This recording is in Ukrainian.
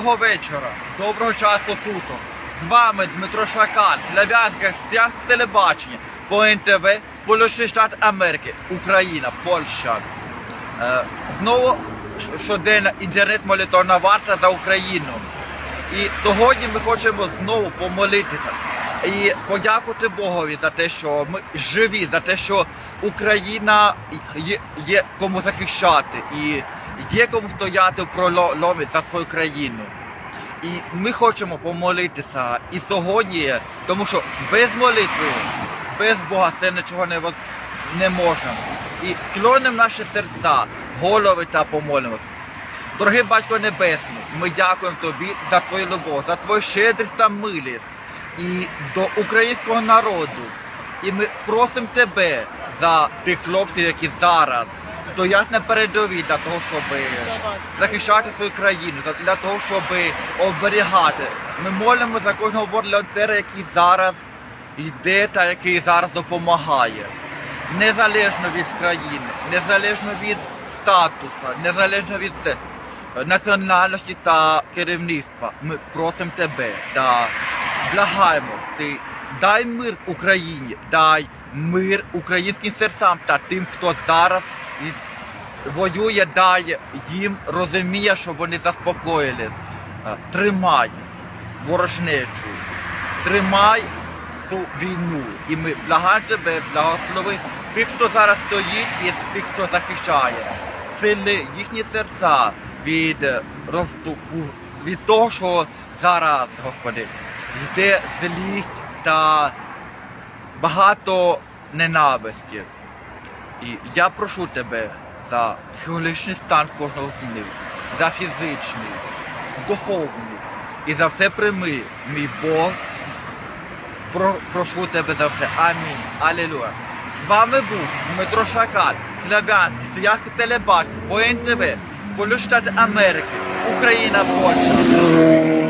Доброго вечора, доброго часу суток. З вами Дмитро Шакаль, Славянське християнське телебачення по НТВ, Сполучені Штати Америки, Україна, Польща. Е, знову щоденна інтернет-молитовна варта за Україну. І сьогодні ми хочемо знову помолитися і подякувати Богові за те, що ми живі, за те, що Україна є, є кому захищати і є кому стояти в проломі за свою країну. І ми хочемо помолитися і сьогодні, тому що без молитви, без Бога це нічого не, не можна. І склонимо наші серця, голови та помолимося. Дорогий Батько Небесний, ми дякуємо тобі за твою любов, за твою щедрість та милість і до українського народу. І ми просимо тебе за тих хлопців, які зараз стоять на передовій для того, щоб захищати свою країну, для- того, щоб оберігати. Ми молимо за кожного волонтера, який зараз йде та який зараз допомагає незалежно від країни, незалежно від статусу, незалежно від е, національності та керівництва. Ми просимо тебе та благаємо ти. Дай мир Україні, дай мир українським серцям та тим, хто зараз і- воює, дай їм розуміє, що вони заспокоїлись. Е, Тримай ворожнечу, тримай цю війну. І ми благаємо тебе, благослови тих, хто зараз стоїть, і тих, хто захищає. Сили їхні серця від розступу, від того, що зараз, Господи, йде злість та багато ненависті. І я прошу тебе за психологічний стан кожного з них, за фізичний, духовний. І за все прийми, мій Бог. Про, прошу тебе за все. Амінь. Алілуя. З вами був Дмитро Шакаль, Славян, Стоянське телебачення, по НТВ, Сполучені Штати Америки, Україна, Польща.